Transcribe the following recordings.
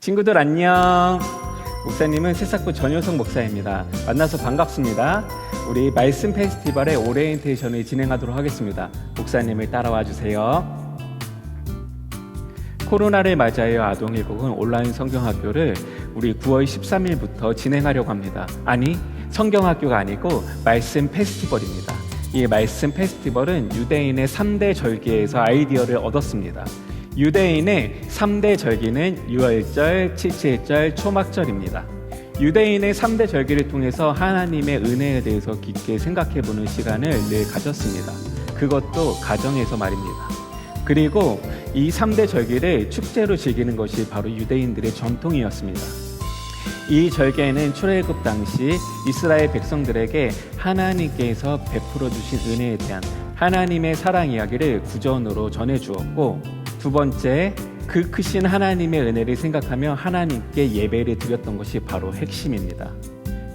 친구들 안녕. 목사님은 새싹부 전효성 목사입니다. 만나서 반갑습니다. 우리 말씀 페스티벌의 오리엔테이션을 진행하도록 하겠습니다. 목사님을 따라와 주세요. 코로나를 맞아요 아동일국은 온라인 성경학교를 우리 9월 13일부터 진행하려고 합니다. 아니 성경학교가 아니고 말씀 페스티벌입니다. 이 말씀 페스티벌은 유대인의 3대 절기에서 아이디어를 얻었습니다. 유대인의 3대 절기는 유월절, 칠칠절, 초막절입니다. 유대인의 3대 절기를 통해서 하나님의 은혜에 대해서 깊게 생각해 보는 시간을 늘 가졌습니다. 그것도 가정에서 말입니다. 그리고 이 3대 절기를 축제로 즐기는 것이 바로 유대인들의 전통이었습니다. 이 절개는 출애굽 당시 이스라엘 백성들에게 하나님께서 베풀어 주신 은혜에 대한 하나님의 사랑 이야기를 구전으로 전해 주었고 두 번째 그 크신 하나님의 은혜를 생각하며 하나님께 예배를 드렸던 것이 바로 핵심입니다.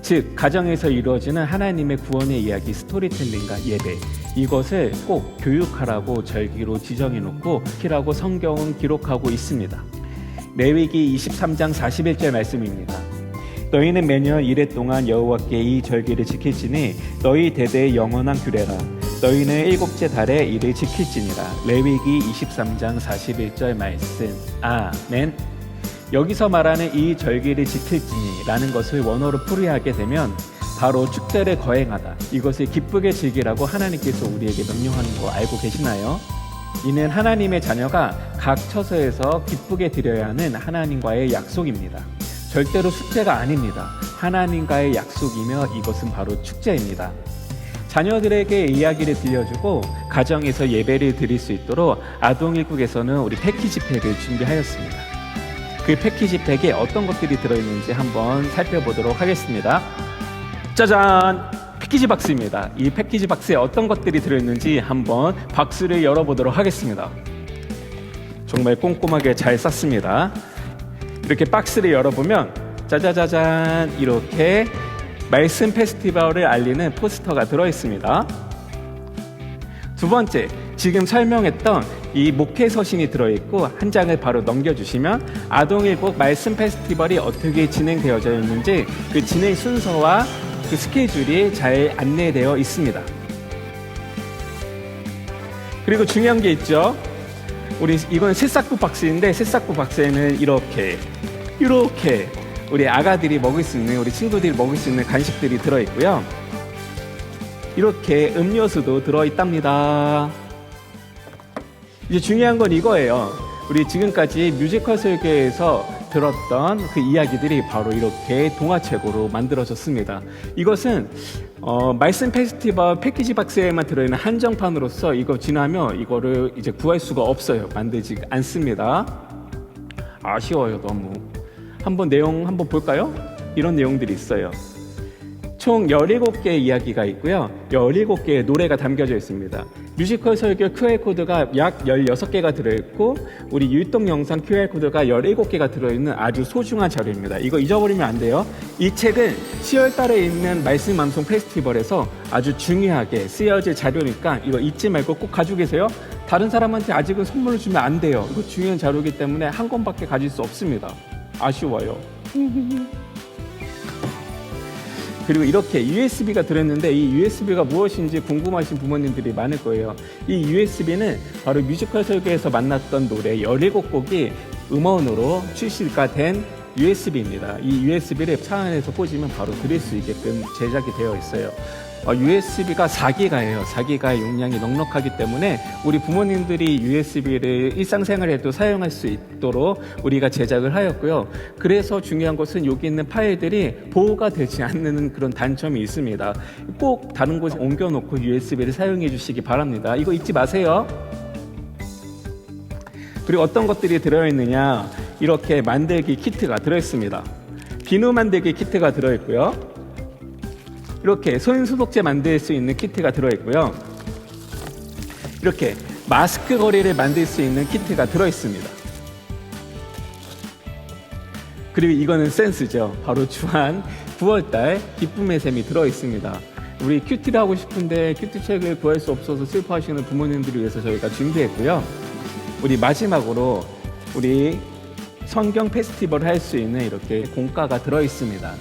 즉 가정에서 이루어지는 하나님의 구원의 이야기 스토리텔링과 예배 이것을 꼭 교육하라고 절기로 지정해 놓고 키라고 성경은 기록하고 있습니다. 레위기 23장 41절 말씀입니다. 너희는 매년 이래 동안 여호와께 이 절기를 지킬지니 너희 대대의 영원한 규례라. 너희는 일곱째 달에 이를 지킬지니라. 레위기 23장 41절 말씀. 아멘. 여기서 말하는 이 절기를 지킬지니라는 것을 원어로 풀이하게 되면 바로 축제를 거행하다. 이것을 기쁘게 즐기라고 하나님께서 우리에게 명령하는 거 알고 계시나요? 이는 하나님의 자녀가 각 처소에서 기쁘게 드려야 하는 하나님과의 약속입니다. 절대로 숙제가 아닙니다. 하나님과의 약속이며 이것은 바로 축제입니다. 자녀들에게 이야기를 들려주고 가정에서 예배를 드릴 수 있도록 아동일국에서는 우리 패키지 팩을 준비하였습니다. 그 패키지 팩에 어떤 것들이 들어있는지 한번 살펴보도록 하겠습니다. 짜잔! 패키지 박스입니다. 이 패키지 박스에 어떤 것들이 들어있는지 한번 박스를 열어보도록 하겠습니다. 정말 꼼꼼하게 잘 쌌습니다. 이렇게 박스를 열어보면 짜자자잔 이렇게 말씀 페스티벌을 알리는 포스터가 들어있습니다. 두 번째, 지금 설명했던 이 목회 서신이 들어있고 한 장을 바로 넘겨주시면 아동일복 말씀 페스티벌이 어떻게 진행되어져 있는지 그 진행 순서와 그 스케줄이 잘 안내되어 있습니다. 그리고 중요한 게 있죠. 우리 이건 새싹부 박스인데 새싹부 박스에는 이렇게 이렇게 우리 아가들이 먹을 수 있는 우리 친구들이 먹을 수 있는 간식들이 들어 있고요. 이렇게 음료수도 들어 있답니다. 이제 중요한 건 이거예요. 우리 지금까지 뮤지컬 설계에서 들었던 그 이야기들이 바로 이렇게 동화책으로 만들어졌습니다. 이것은 어, 말씀 페스티벌 패키지 박스에만 들어있는 한정판으로서 이거 지나면 이거를 이제 구할 수가 없어요. 만들지 않습니다. 아쉬워요, 너무. 한번 내용 한번 볼까요? 이런 내용들이 있어요. 총 17개의 이야기가 있고요. 17개의 노래가 담겨져 있습니다. 뮤지컬 설교 QR코드가 약 16개가 들어있고 우리 율동 영상 QR코드가 17개가 들어있는 아주 소중한 자료입니다. 이거 잊어버리면 안 돼요. 이 책은 10월 달에 있는 말씀 방송 페스티벌에서 아주 중요하게 쓰여질 자료니까 이거 잊지 말고 꼭 가지고 계세요. 다른 사람한테 아직은 선물을 주면 안 돼요. 이거 중요한 자료이기 때문에 한 권밖에 가질 수 없습니다. 아쉬워요. 그리고 이렇게 USB가 들었는데 이 USB가 무엇인지 궁금하신 부모님들이 많을 거예요. 이 USB는 바로 뮤지컬 설계에서 만났던 노래 17곡이 음원으로 출시가 된 USB입니다. 이 USB를 차 안에서 꽂으면 바로 들을 수 있게끔 제작이 되어 있어요. USB가 4기가예요. 4기가의 용량이 넉넉하기 때문에 우리 부모님들이 USB를 일상생활에도 사용할 수 있도록 우리가 제작을 하였고요. 그래서 중요한 것은 여기 있는 파일들이 보호가 되지 않는 그런 단점이 있습니다. 꼭 다른 곳에 옮겨놓고 USB를 사용해 주시기 바랍니다. 이거 잊지 마세요. 그리고 어떤 것들이 들어있느냐 이렇게 만들기 키트가 들어있습니다. 비누 만들기 키트가 들어있고요. 이렇게 손 소독제 만들 수 있는 키트가 들어있고요. 이렇게 마스크 거리를 만들 수 있는 키트가 들어있습니다. 그리고 이거는 센스죠. 바로 주한 9월달 기쁨의 셈이 들어있습니다. 우리 큐티를 하고 싶은데 큐티 책을 구할 수 없어서 슬퍼하시는 부모님들을 위해서 저희가 준비했고요. 우리 마지막으로 우리 성경 페스티벌을 할 수 있는 이렇게 공과가 들어 있습니다.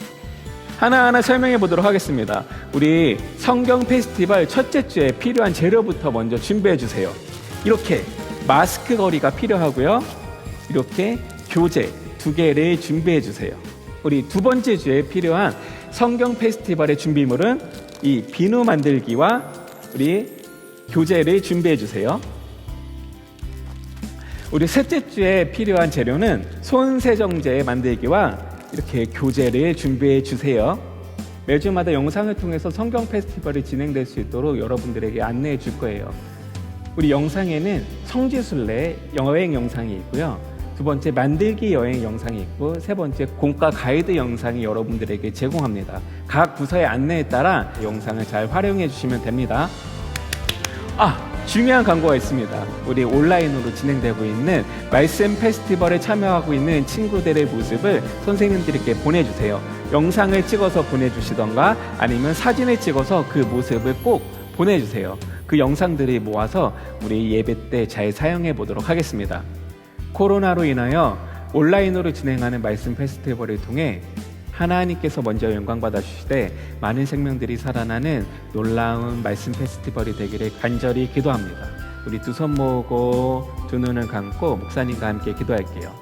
하나하나 설명해 보도록 하겠습니다. 우리 성경 페스티벌 첫째 주에 필요한 재료부터 먼저 준비해 주세요. 이렇게 마스크 거리가 필요하고요. 이렇게 교재 두 개를 준비해 주세요. 우리 두 번째 주에 필요한 성경 페스티벌의 준비물은 이 비누 만들기와 우리 교재를 준비해 주세요. 우리 셋째 주에 필요한 재료는 손 세정제 만들기와 이렇게 교재를 준비해 주세요. 매주마다 영상을 통해서 성경 페스티벌이 진행될 수 있도록 여러분들에게 안내해 줄 거예요. 우리 영상에는 성지순례 여행 영상이 있고요. 두 번째 만들기 여행 영상이 있고 세 번째 공과 가이드 영상이 여러분들에게 제공합니다. 각 부서의 안내에 따라 영상을 잘 활용해 주시면 됩니다. 아 중요한 광고가 있습니다. 우리 온라인으로 진행되고 있는 말씀 페스티벌에 참여하고 있는 친구들의 모습을 선생님들께 보내주세요. 영상을 찍어서 보내주시던가 아니면 사진을 찍어서 그 모습을 꼭 보내주세요. 그 영상들이 모아서 우리 예배 때 잘 사용해 보도록 하겠습니다. 코로나로 인하여 온라인으로 진행하는 말씀 페스티벌을 통해 하나님께서 먼저 영광 받아 주시되 많은 생명들이 살아나는 놀라운 말씀 페스티벌이 되기를 간절히 기도합니다. 우리 두 손 모으고 두 눈을 감고 목사님과 함께 기도할게요.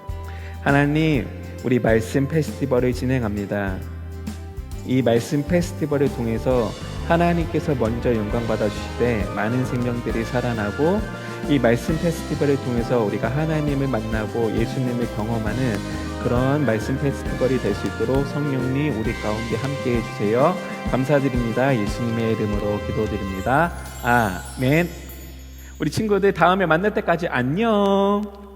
하나님, 우리 말씀 페스티벌을 진행합니다. 이 말씀 페스티벌을 통해서 하나님께서 먼저 영광 받아 주시되 많은 생명들이 살아나고 이 말씀 페스티벌을 통해서 우리가 하나님을 만나고 예수님을 경험하는 그런 말씀 페스티벌이 될수 있도록 성령님 우리 가운데 함께 해주세요. 감사드립니다. 예수님의 이름으로 기도드립니다. 아멘. 우리 친구들 다음에 만날 때까지 안녕.